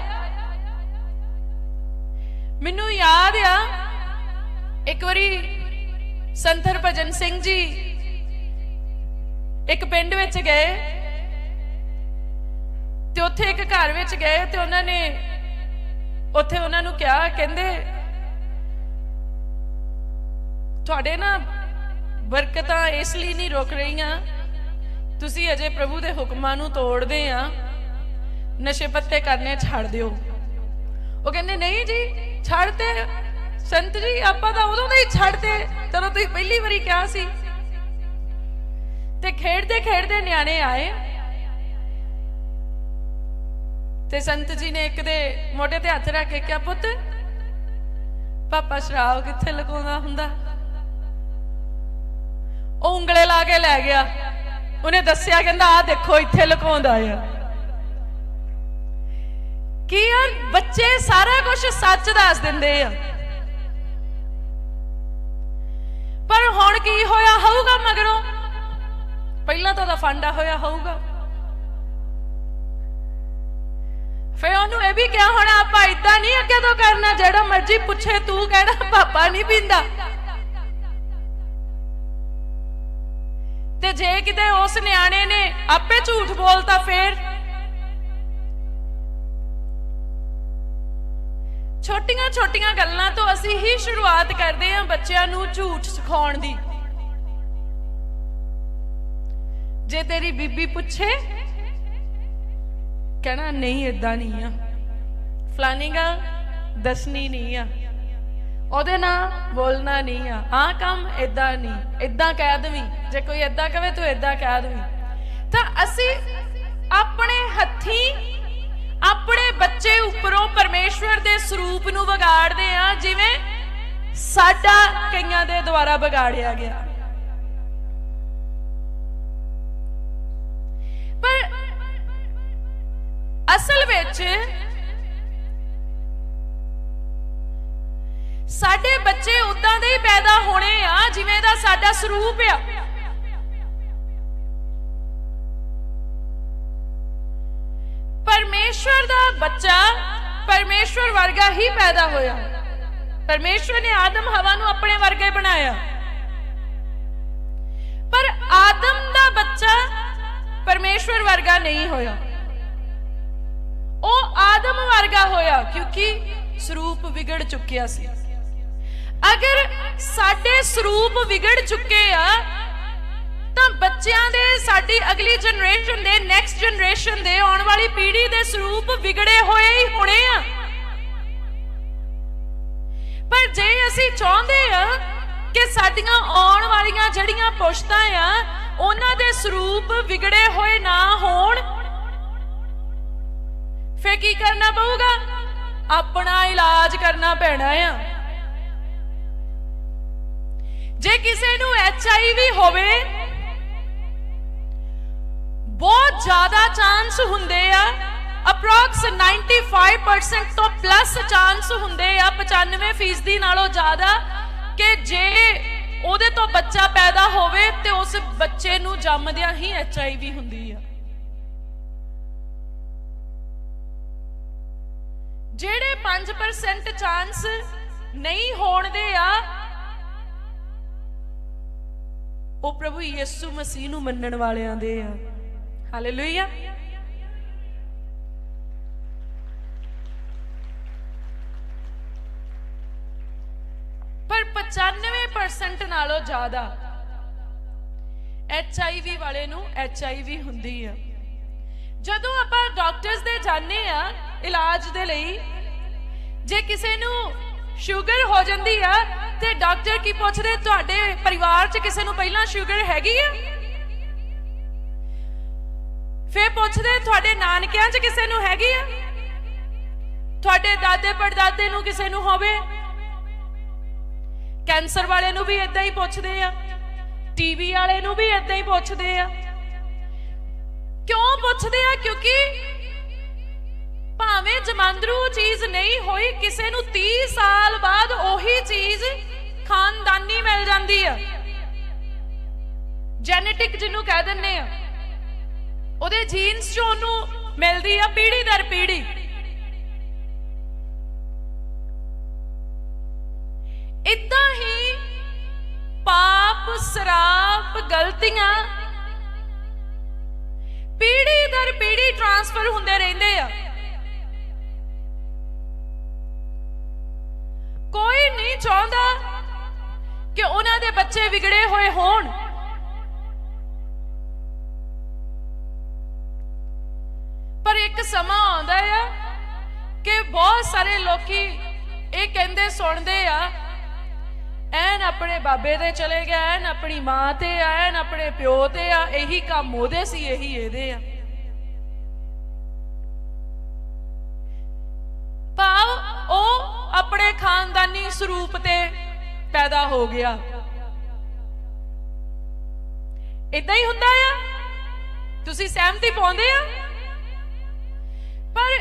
ਮੈਨੂੰ ਯਾਦ ਆ, ਇੱਕ ਵਾਰੀ ਸੰਤ ਹਰਭਜਨ ਸਿੰਘ ਜੀ ਇੱਕ ਪਿੰਡ ਵਿੱਚ ਗਏ ਤੇ ਉੱਥੇ ਇੱਕ ਘਰ ਵਿੱਚ ਗਏ ਤੇ ਉਹਨਾਂ ਨੇ ਉੱਥੇ ਉਹਨਾਂ ਨੂੰ ਕਿਹਾ, ਕਹਿੰਦੇ, ਤੁਹਾਡੇ ਨਾ ਬਰਕਤਾਂ ਇਸ ਲਈ ਨਹੀਂ ਰੁਕ ਰਹੀਆਂ। ਤੁਸੀਂ ਅਜੇ ਪ੍ਰਭੂ ਦੇ ਹੁਕਮਾਂ ਨੂੰ ਤੋੜਦੇ ਆ, ਨਸ਼ੇ ਪੱਤੇ ਕਰਨੇ ਛੱਡ ਦਿਓ। ਉਹ ਕਹਿੰਦੇ, ਨਹੀਂ ਜੀ ਛੱਡ ਤੇ ਸੰਤ ਜੀ, ਆਪਾਂ ਤਾਂ ਉਦੋਂ ਦੇ ਹੀ ਛੱਡਤੇ, ਜਦੋਂ ਤੁਸੀਂ ਪਹਿਲੀ ਵਾਰੀ ਕਿਹਾ ਸੀ। ਤੇ ਖੇਡਦੇ ਖੇਡਦੇ ਨਿਆਣੇ ਆਏ। ਤੇ ਸੰਤ ਜੀ ਨੇ ਇੱਕ ਦੇ ਮੋਢੇ ਤੇ ਹੱਥ ਰੱਖ ਕੇ ਕਿਹਾ, ਪੁੱਤ, ਪਾਪਾ ਸ਼ਰਾਬ ਕਿੱਥੇ ਲਗਾਉਂਦਾ ਹੁੰਦਾ? ਉਹ ਉਂਗਲੇ ਲਾ ਕੇ ਲੈ ਗਿਆ। ਉਹਨੇ ਦੱਸਿਆ ਕਹਿੰਦਾ ਆ ਦੇਖੋ, ਇੱਥੇ ਲੁਕਾਉਂਦਾ ਆ। ਕੀ ਯਾਰ ਬੱਚੇ ਸਾਰਾ ਕੁਝ ਸੱਚ ਦੱਸ ਦਿੰਦੇ ਆ। ਪਰ ਹੁਣ ਕੀ ਹੋਇਆ ਹੋਊਗਾ ਮਗਰੋਂ? ਪਹਿਲਾਂ ਤਾਂ ਉਹਦਾ ਫਾਂਡਾ ਹੋਇਆ ਹੋਊਗਾ। ਫੇ ਉਹਨੂੰ ਇਹ ਵੀ ਕਿਹਾ ਹੋਣਾ, ਆਪਾਂ ਇਦਾਂ ਨਹੀਂ ਅੱਗੇ ਤੋਂ ਕਰਨਾ, ਜਿਹੜਾ ਮਰਜ਼ੀ ਪੁੱਛੇ, ਤੂੰ ਕਹਿਣਾ, ਪਾਪਾ ਨਹੀਂ ਪੀਂਦਾ। ਤੇ ਜੇ ਕਿਤੇ ਉਸ ਨਿਆਣੇ ਨੇ ਆਪੇ ਝੂਠ ਬੋਲਤਾ ਫੇਰ? ਛੋਟੀਆਂ ਛੋਟੀਆਂ ਗੱਲਾਂ ਤੋਂ ਅਸੀਂ ਹੀ ਸ਼ੁਰੂਆਤ ਕਰਦੇ ਹਾਂ ਬੱਚਿਆਂ ਨੂੰ ਝੂਠ ਸਿਖਾਉਣ ਦੀ। ਜੇ ਤੇਰੀ ਬੀਬੀ ਪੁੱਛੇ, ਕਹਿਣਾ, ਨਹੀਂ ਇਦਾਂ ਨਹੀਂ ਆ। ਫਲਾਨੀਗਾ ਗੱਲ ਦੱਸਣੀ ਨਹੀਂ ਆ। ਉਹਦੇ ਨਾਲ ਬੋਲਣਾ ਨਹੀਂ ਆ। ਆਹ ਕੰਮ ਇਦਾਂ ਨਹੀਂ। ਇਦਾਂ ਕਹਿ ਦਵੀਂ। ਜੇ ਕੋਈ ਇਦਾਂ ਕਵੇ, ਤੂੰ ਇਦਾਂ ਕਹਿ ਦਵੀਂ। ਤਾਂ ਅਸੀਂ ਆਪਣੇ ਹੱਥੀਂ ਆਪਣੇ ਬੱਚੇ ਉੱਪਰੋਂ ਪਰਮੇਸ਼ਵਰ ਦੇ ਸਰੂਪ ਨੂੰ ਵਿਗਾੜਦੇ ਆ, ਜਿਵੇਂ ਸਾਡਾ ਕਈਆਂ ਦੇ ਦੁਆਰਾ ਵਿਗਾੜਿਆ ਗਿਆ। ਪਰ ਅਸਲ ਵਿੱਚ ਸਾਡੇ ਬੱਚੇ ਉਦਾਂ ਦੇ ਹੀ ਪੈਦਾ ਹੋਣੇ ਆ, ਜਿਵੇਂ ਦਾ ਸਾਡਾ ਸਰੂਪ ਆ। ਪਰਮੇਸ਼ਵਰ ਦਾ ਬੱਚਾ ਪਰਮੇਸ਼ਵਰ ਵਰਗਾ ਹੀ ਪੈਦਾ ਹੋਇਆ। ਪਰਮੇਸ਼ਵਰ ਨੇ ਆਦਮ ਹਵਾ ਨੂੰ ਆਪਣੇ ਵਰਗਾ ਹੀ ਬਣਾਇਆ। ਪਰ ਆਦਮ ਦਾ ਬੱਚਾ ਪਰਮੇਸ਼ਵਰ ਵਰਗਾ ਨਹੀਂ ਹੋਇਆ। ਉਹ ਆਦਮ ਵਰਗਾ ਹੋਇਆ ਕਿਉਂਕਿ ਸਰੂਪ ਵਿਗੜ ਚੁੱਕਿਆ ਸੀ। ਅਗਰ ਸਾਡੇ ਸਰੂਪ ਵਿਗੜ ਚੁੱਕੇ ਆ, ਤਾਂ ਬੱਚਿਆਂ ਦੇ ਸਾਡੀ ਅਗਲੀ ਜਨਰੇਸ਼ਨ ਦੇ ਨੈਕਸਟ ਜਨਰੇਸ਼ਨ ਦੇ ਆਉਣ ਵਾਲੀ ਪੀੜ੍ਹੀ ਦੇ ਸਰੂਪ ਵਿਗੜੇ ਹੋਏ ਹੀ ਹੋਣੇ ਆ। ਪਰ ਜੇ ਅਸੀਂ ਚਾਹੁੰਦੇ ਆ ਕਿ ਸਾਡੀਆਂ ਆਉਣ ਵਾਲੀਆਂ ਜਿਹੜੀਆਂ ਪੁਸ਼ਤਾਂ ਆ, ਉਹਨਾਂ ਦੇ ਸਰੂਪ ਵਿਗੜੇ ਹੋਏ ਨਾ ਹੋਣ ਫੇ ਕੀ ਕਰਨਾ ਪਊਗਾ? ਆਪਣਾ ਇਲਾਜ ਕਰਨਾ ਪੈਣਾ ਆ। ਜੇ ਕਿਸੇ ਨੂੰ ਐਚ ਹੋਵੇ, ਬਹੁਤ ਜ਼ਿਆਦਾ ਚਾਂਸ ਹੁੰਦੇ ਆ ਅਪਰੋਕਸ 95% ਤੋਂ ਪਲੱਸ ਚਾਂਸ ਹੁੰਦੇ ਆ 95% ਨਾਲੋਂ ਜ਼ਿਆਦਾ, ਕਿ ਜੇ ਉਹਦੇ ਤੋਂ ਬੱਚਾ ਪੈਦਾ ਹੋਵੇ ਤੇ ਉਸ ਬੱਚੇ ਨੂੰ ਜੰਮਦਿਆਂ ਹੀ ਐਚ ਹੁੰਦੀ ਆ। ਜਿਹੜੇ 5% ਚਾਂਸ ਨਹੀਂ ਹੋਣ ਦੇ ਆ ਉਹ ਪ੍ਰਭੂ ਯਿਸੂ ਮਸੀਹ ਨੂੰ ਮੰਨਣ ਵਾਲਿਆਂ ਦੇ ਆ। ਹਾਲੇਲੂਇਆ ਪਰ 95% ਨਾਲੋਂ ਜ਼ਿਆਦਾ ਐਚ ਆਈ ਵੀ ਵਾਲੇ ਨੂੰ ਐਚ ਆਈ ਵੀ ਹੁੰਦੀ ਆ। ਜਦੋਂ ਆਪਾਂ ਡਾਕਟਰਸ ਦੇ ਜਾਂਦੇ ਆ ਇਲਾਜ ਦੇ ਲਈ, ਜੇ ਕਿਸੇ ਨੂੰ ਸ਼ੂਗਰ ਹੋ ਜਾਂਦੀ ਆ ਤੇ ਡਾਕਟਰ ਕੀ ਪੁੱਛਦੇ, ਤੁਹਾਡੇ ਪਰਿਵਾਰ 'ਚ ਕਿਸੇ ਨੂੰ ਪਹਿਲਾਂ ਸ਼ੂਗਰ ਹੈਗੀ ਆ? ਫੇਰ ਪੁੱਛਦੇ, ਤੁਹਾਡੇ ਨਾਨਕਿਆਂ 'ਚ ਕਿਸੇ ਨੂੰ ਹੈਗੀ ਆ? ਤੁਹਾਡੇ ਦਾਦੇ ਪੜਦਾਦੇ ਨੂੰ ਕਿਸੇ ਨੂੰ ਹੋਵੇ? ਕੈਂਸਰ ਵਾਲੇ ਨੂੰ ਵੀ ਇਦਾਂ ਹੀ ਪੁੱਛਦੇ ਆ। ਟੀਵੀ ਵਾਲੇ ਨੂੰ ਵੀ ਇਦਾਂ ਹੀ ਪੁੱਛਦੇ ਆ। ਕਿਉਂ ਪੁੱਛਦੇ ਆ? ਕਿਉਂਕਿ ਭਾਵੇਂ ਜਮਾਂਦਰੂ ਚੀਜ਼ ਨਹੀਂ ਹੋਈ, ਕਿਸੇ ਨੂੰ 30 ਸਾਲ ਬਾਅਦ ਉਹੀ ਚੀਜ਼ ਖਾਨਦਾਨੀ ਮਿਲ ਜਾਂਦੀ ਆ। ਜੈਨੇਟਿਕ ਜਿਹਨੂੰ ਕਹਿ ਦਿੰਨੇ ਆ। ਉਹਦੇ ਜੀਨਸ ਚੋਂ ਉਹਨੂੰ ਮਿਲਦੀ ਆ, ਪੀੜ੍ਹੀ ਦਰ ਪੀੜ੍ਹੀ। ਇਦਾਂ ਹੀ ਪਾਪ, ਸਰਾਪ, ਗਲਤੀਆਂ ਪੀੜੀ ਦਰ ਪੀੜੀ ਟ੍ਰਾਂਸਫਰ ਹੁੰਦੇ ਰਹਿੰਦੇ ਆ ਕੋਈ ਨਹੀਂ ਚਾਹੁੰਦਾ ਕਿ ਉਹਨਾਂ ਦੇ ਬੱਚੇ ਵਿਗੜੇ ਹੋਏ ਹੋਣ। ਪਰ ਇੱਕ ਸਮਾਂ ਆਉਂਦਾ ਆ ਕਿ ਬਹੁਤ ਸਾਰੇ ਲੋਕੀ ਇਹ ਕਹਿੰਦੇ ਸੁਣਦੇ ਆ, ਐਨ ਆਪਣੇ ਬਾਬੇ ਦੇ ਚਲੇ ਗਿਆ, ਐਨ ਆਪਣੀ ਮਾਂ ਤੇ ਐਨ ਆਪਣੇ ਪਿਓ ਤੇ ਆ, ਇਹੀ ਕੰਮ ਉਹਦੇ ਸੀ, ਇਹੀ ਇਹਦੇ ਆ। ਪੈਦਾ ਹੋ ਗਿਆ। ਇਦਾਂ ਹੀ ਹੁੰਦਾ ਆ? ਤੁਸੀਂ ਸਹਿਮਤੀ ਪਾਉਂਦੇ ਆ? ਪਰ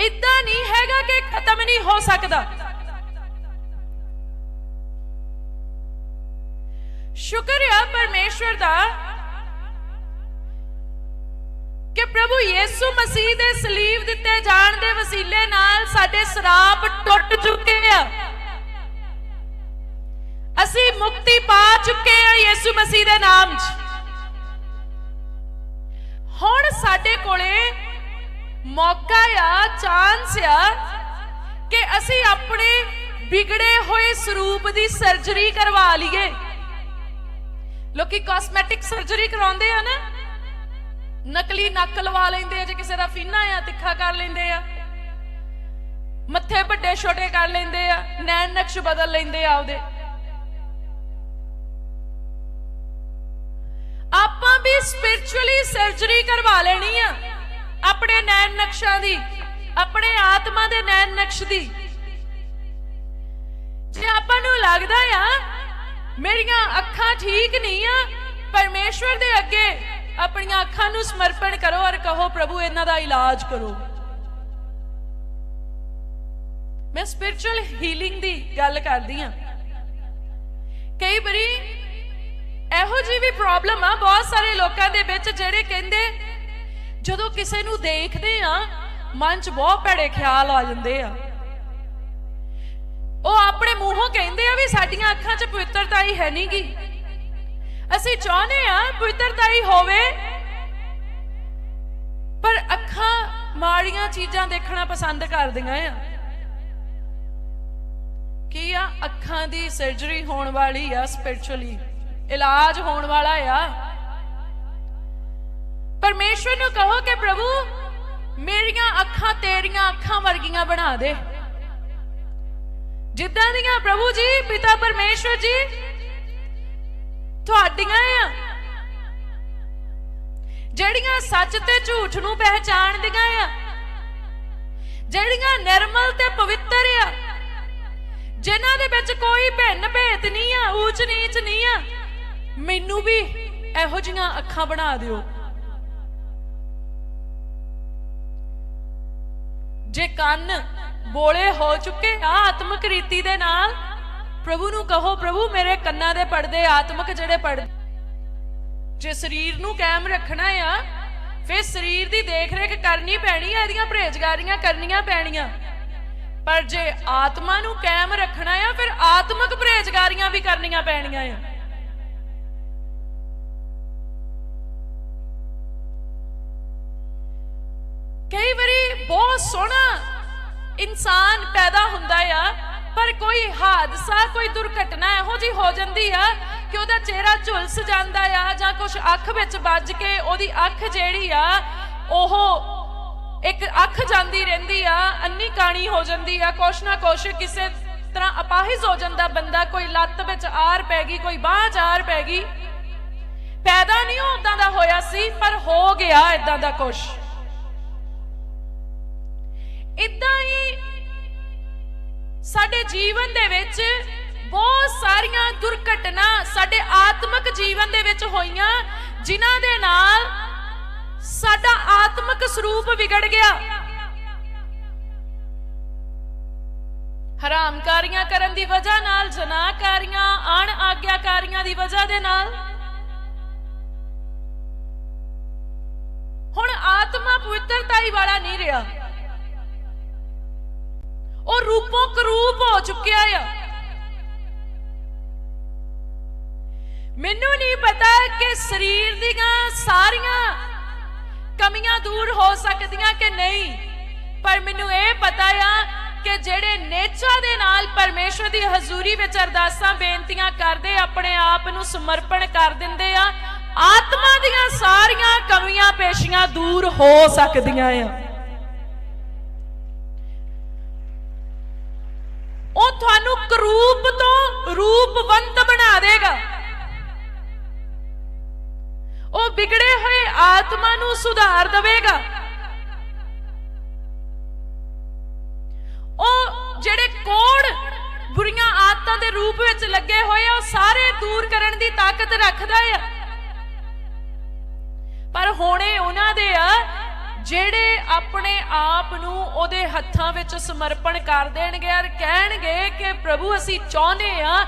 ਇਦਾਂ ਨਹੀਂ ਹੈਗਾ ਕਿ ਖਤਮ ਨਹੀਂ ਹੋ ਸਕਦਾ। ਸ਼ੁਕਰ ਆ ਪਰਮੇਸ਼ਵਰ ਦਾ ਕਿ ਪ੍ਰਭੂ ਯੀਸੂ ਮਸੀਹ ਦੇ ਸਲੀਬ ਦਿੱਤੇ ਜਾਣ ਦੇ ਵਸੀਲੇ ਨਾਲ ਸਾਡੇ ਸਰਾਪ ਟੁੱਟ ਚੁੱਕੇ ਆ। ਮੁਕਤੀ ਪਾ ਚੁੱਕੇ ਆ ਯੀਸੂ ਮਸੀਹ ਦੇ ਨਾਮ 'ਚ। ਹੁਣ ਸਾਡੇ ਕੋਲੇ ਮੌਕਾ ਆ, ਚਾਂਸ ਆ ਕਿ ਅਸੀਂ ਆਪਣੇ ਵਿਗੜੇ ਹੋਏ ਸਰੂਪ ਦੀ ਸਰਜਰੀ ਕਰਵਾ ਲਈਏ। ਲੋਕੀ ਕਾਸਮੈਟਿਕ ਸਰਜਰੀ ਕਰਾਉਂਦੇ ਆ ਨਾ। ਨਕਲੀ ਨੱਕ ਲਵਾ ਲੈਂਦੇ ਆ, ਜੇ ਕਿਸੇ ਦਾ ਫੀਨਾ ਆ, ਤਿੱਖਾ ਕਰ ਲੈਂਦੇ ਆ। ਮੱਥੇ ਵੱਡੇ ਛੋਟੇ ਕਰ ਲੈਂਦੇ ਆ, ਨੈਣ ਨਕਸ਼ ਬਦਲ ਲੈਂਦੇ ਆ ਉਹਦੇ ਆਪਾਂ ਵੀ ਸਪਿਰਚੁਅਲੀ ਸਰਜਰੀ ਕਰਵਾ ਲੈਣੀ ਆ। ਆਪਣੇ ਨੈਣ ਨਕਸ਼ਾਂ ਦੀ, ਆਪਣੇ ਆਤਮਾ ਦੇ ਨੈਣ ਨਕਸ਼ ਦੀ। ਜੇ ਆਪਾਂ ਨੂੰ ਲੱਗਦਾ ਆ, ਮੇਰੀਆਂ ਅੱਖਾਂ ਠੀਕ ਨਹੀਂ ਆ, ਪਰਮੇਸ਼ਵਰ ਦੇ ਅੱਗੇ ਆਪਣੀਆਂ ਅੱਖਾਂ ਨੂੰ ਸਮਰਪਣ ਕਰੋ ਔਰ ਕਹੋ, ਪ੍ਰਭੂ, ਇਹਨਾਂ ਦਾ ਇਲਾਜ ਕਰੋ। ਮੈਂ ਸਪਿਰਚੁਅਲ ਹੀਲਿੰਗ ਦੀ ਗੱਲ ਕਰਦੀ ਆ। ਕਈ ਵਾਰੀ ਇਹੋ ਜੀ ਵੀ ਪ੍ਰੋਬਲਮ ਆ ਬਹੁਤ ਸਾਰੇ ਲੋਕਾਂ ਦੇ ਵਿੱਚ ਜਿਹੜੇ ਕਹਿੰਦੇ, ਜਦੋਂ ਕਿਸੇ ਨੂੰ ਦੇਖਦੇ ਆ, ਮਨ 'ਚ ਬਹੁਤ ਭੈੜੇ ਖਿਆਲ ਆ ਜਾਂਦੇ ਆ। ਉਹ ਆਪਣੇ ਮੂੰਹੋਂ ਕਹਿੰਦੇ ਆ ਵੀ ਸਾਡੀਆਂ ਅੱਖਾਂ 'ਚ ਪਵਿੱਤਰਤਾ ਹੀ ਹੈ ਨਹੀਂਗੀ ਅਸੀਂ ਚਾਹੁੰਦੇ ਆ ਪਵਿੱਤਰਤਾ ਹੀ ਹੋਵੇ, ਪਰ ਅੱਖਾਂ ਮਾੜੀਆਂ ਚੀਜ਼ਾਂ ਦੇਖਣਾ ਪਸੰਦ ਕਰਦੀਆਂ ਆ। ਕੀ ਆ? ਅੱਖਾਂ ਦੀ ਸਰਜਰੀ ਹੋਣ ਵਾਲੀ ਆ ਸਪਿਰਚੁਅਲੀ ਇਲਾਜ ਹੋਣ ਵਾਲਾ ਆ। ਪਰਮੇਸ਼ਵਰ ਨੂੰ ਕਹੋ ਕਿ ਪ੍ਰਭੂ, ਮੇਰੀਆਂ ਅੱਖਾਂ ਤੇਰੀਆਂ ਅੱਖਾਂ ਵਰਗੀਆਂ ਬਣਾ ਦੇ। ਜਿੱਦਾਂ ਦੀਆਂ ਪ੍ਰਭੂ ਜੀ, ਪਿਤਾ ਪਰਮੇਸ਼ਵਰ ਜੀ, ਤੁਹਾਡੀਆਂ ਆ। ਜਿਹੜੀਆਂ ਸੱਚ ਤੇ ਝੂਠ ਨੂੰ ਪਹਿਚਾਣਦੀਆਂ ਆ। ਜਿਹੜੀਆਂ ਨਿਰਮਲ ਤੇ ਪਵਿੱਤਰ ਆ। ਜਿਨ੍ਹਾਂ ਦੇ ਵਿੱਚ ਕੋਈ ਭਿੰਨ ਭੇਤ ਨਹੀਂ ਆ ਆ। ਮੈਨੂੰ ਵੀ ਇਹੋ ਜੀਆਂ ਅੱਖਾਂ ਬਣਾ ਦਿਓ। ਜੇ ਕੰਨ ਬੋਲੇ ਹੋ ਚੁੱਕੇ ਆ ਆਤਮਿਕ ਰੀਤੀ ਦੇ ਨਾਲ, ਪ੍ਰਭੂ ਨੂੰ ਕਹੋ, ਪ੍ਰਭੂ, ਮੇਰੇ ਕੰਨਾਂ ਦੇ ਪਰਦੇ ਆਤਮਿਕ ਜਿਹੜੇ ਪਰਦੇ ਜੇ ਸਰੀਰ ਨੂੰ ਕਾਇਮ ਰੱਖਣਾ ਆ, ਫਿਰ ਸਰੀਰ ਦੀ ਦੇਖ-ਰੇਖ ਕਰਨੀ ਪੈਣੀ ਆ, ਇਹਦੀਆਂ ਪਰਹੇਜ਼ਗਾਰੀਆਂ ਕਰਨੀਆਂ ਪੈਣੀਆਂ। ਪਰ ਜੇ ਆਤਮਾ ਨੂੰ ਕਾਇਮ ਰੱਖਣਾ ਆ, ਫਿਰ ਆਤਮਿਕ ਪਰਹੇਜ਼ਗਾਰੀਆਂ ਵੀ ਕਰਨੀਆਂ ਪੈਣੀਆਂ ਆ ਕਈ ਵਾਰੀ ਬਹੁਤ ਸੋਹਣਾ ਇਨਸਾਨ ਪੈਦਾ ਹੁੰਦਾ ਆ, ਪਰ ਕੋਈ ਹਾਦਸਾ, ਕੋਈ ਦੁਰਘਟਨਾ ਇਹੋ ਜੀ ਹੋ ਜਾਂਦੀ ਆ ਕਿ ਉਹਦਾ ਚਿਹਰਾ ਝੁਲਸ ਜਾਂਦਾ ਆ ਜਾਂ ਕੁਝ ਅੱਖ ਵਿੱਚ ਵੱਜ ਕੇ ਉਹਦੀ ਅੱਖ ਜਿਹੜੀ ਆ, ਉਹ ਇੱਕ ਅੱਖ ਜਾਂਦੀ ਰਹਿੰਦੀ ਆ, ਅੰਨੀ ਕਾਣੀ ਹੋ ਜਾਂਦੀ ਆ, ਕੁਛ ਨਾ ਕੁਛ ਕਿਸੇ ਤਰ੍ਹਾਂ ਅਪਾਹਿਜ ਹੋ ਜਾਂਦਾ ਬੰਦਾ, ਕੋਈ ਲੱਤ ਵਿੱਚ ਆਰ ਪੈ ਗਈ, ਕੋਈ ਬਾਹ 'ਚ ਆਰ ਪੈ ਗਈ। ਪੈਦਾ ਨਹੀਂ ਉਹ ਉਦਾਂ ਦਾ ਹੋਇਆ ਸੀ, ਪਰ ਹੋ ਗਿਆ ਇਦਾਂ ਦਾ ਕੁਛ। ਇਦਾਂ ਹੀ ਸਾਡੇ ਜੀਵਨ ਦੇ ਵਿੱਚ ਬਹੁਤ ਸਾਰੀਆਂ ਦੁਰਘਟਨਾ ਸਾਡੇ ਆਤਮਿਕ ਜੀਵਨ ਦੇ ਵਿੱਚ ਹੋਈਆਂ, ਜਿਨ੍ਹਾਂ ਦੇ ਨਾਲ ਸਾਡਾ ਆਤਮਿਕ ਸਰੂਪ ਵਿਗੜ ਗਿਆ। ਹਰਾਮਕਾਰੀਆਂ ਕਰਨ ਦੀ ਵਜ੍ਹਾ ਨਾਲ, ਜਨਾਹਕਾਰੀਆਂ ਅਣ ਆਗਿਆਕਾਰੀਆਂ ਦੀ ਵਜ੍ਹਾ ਦੇ ਨਾਲ। ਹੁਣ ਆਤਮਾ ਪਵਿੱਤਰਤਾ ਹੀ ਵਾਲਾ ਨਹੀਂ ਰਿਹਾ। ਰੂਪੋਂ ਕਰੂਪ ਹੋ ਚੁੱਕਿਆ ਆ। ਮੈਨੂੰ ਨਹੀਂ ਪਤਾ ਕਿ ਸਰੀਰ ਦੀਆਂ ਸਾਰੀਆਂ ਕਮੀਆਂ ਦੂਰ ਹੋ ਸਕਦੀਆਂ ਕਿ ਨਹੀਂ, ਪਰ ਮੈਨੂੰ ਇਹ ਪਤਾ ਆ ਕਿ ਜਿਹੜੇ ਨੇਚਾ ਦੇ ਨਾਲ ਪਰਮੇਸ਼ਵਰ ਦੀ ਹਜ਼ੂਰੀ ਵਿੱਚ ਅਰਦਾਸਾਂ, ਬੇਨਤੀਆਂ ਕਰਦੇ, ਆਪਣੇ ਆਪ ਨੂੰ ਸਮਰਪਣ ਕਰ ਦਿੰਦੇ ਆ, ਆਤਮਾ ਦੀਆਂ ਸਾਰੀਆਂ ਕਮੀਆਂ, ਪੇਸ਼ੀਆਂ ਦੂਰ ਹੋ ਸਕਦੀਆਂ ਆ। ਰੂਪਵੰਤ ਬਣਾ ਦੇਗਾ। ਉਹ ਵਿਗੜੇ ਹੋਏ ਆਤਮਾ ਨੂੰ ਸੁਧਾਰ ਦੇਵੇਗਾ। ਉਹ ਜਿਹੜੇ ਕੋੜ ਬੁਰੀਆਂ ਆਦਤਾਂ ਦੇ ਰੂਪ ਵਿੱਚ ਲੱਗੇ ਹੋਏ ਆ, ਉਹ ਸਾਰੇ ਦੂਰ ਕਰਨ ਦੀ ਤਾਕਤ ਰੱਖਦਾ ਆ। ਪਰ ਹੋਣੇ ਉਹਨਾਂ ਦੇ ਆ ਜਿਹੜੇ ਆਪਣੇ ਆਪ ਨੂੰ ਉਹਦੇ ਹੱਥਾਂ ਵਿੱਚ ਸਮਰਪਣ ਕਰ ਦੇਣਗੇ ਔਰ ਕਹਿਣਗੇ ਕਿ ਪ੍ਰਭੂ, ਅਸੀਂ ਚਾਹੁੰਦੇ ਆ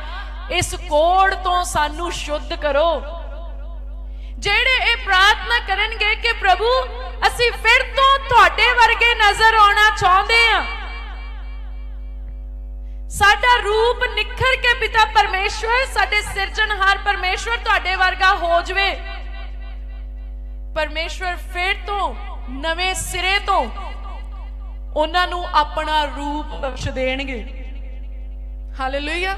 ਇਸ ਕੋੜ ਤੋਂ ਸਾਨੂੰ ਸ਼ੁੱਧ ਕਰੋ। ਜਿਹੜੇ ਇਹ ਪ੍ਰਾਰਥਨਾ ਕਰਨਗੇ ਕਿ ਪ੍ਰਭੂ, ਅਸੀਂ ਫਿਰ ਤੋਂ ਤੁਹਾਡੇ ਵਰਗੇ ਨਜ਼ਰ ਆਉਣਾ ਚਾਹੁੰਦੇ ਆ ਸਾਡਾ ਰੂਪ ਨਿਖਰ ਕੇ ਪਿਤਾ ਪਰਮੇਸ਼ਵਰ, ਸਾਡੇ ਸਿਰਜਣਹਾਰ ਪਰਮੇਸ਼ਵਰ ਤੁਹਾਡੇ ਵਰਗਾ ਹੋ ਜਵੇ। ਪਰਮੇਸ਼ਵਰ ਫਿਰ ਤੋਂ ਨਵੇਂ ਸਿਰੇ ਤੋਂ ਉਹਨਾਂ ਨੂੰ ਆਪਣਾ ਰੂਪ ਬਖਸ਼ ਦੇਣਗੇ। ਹਾਲੇਲੂਇਆ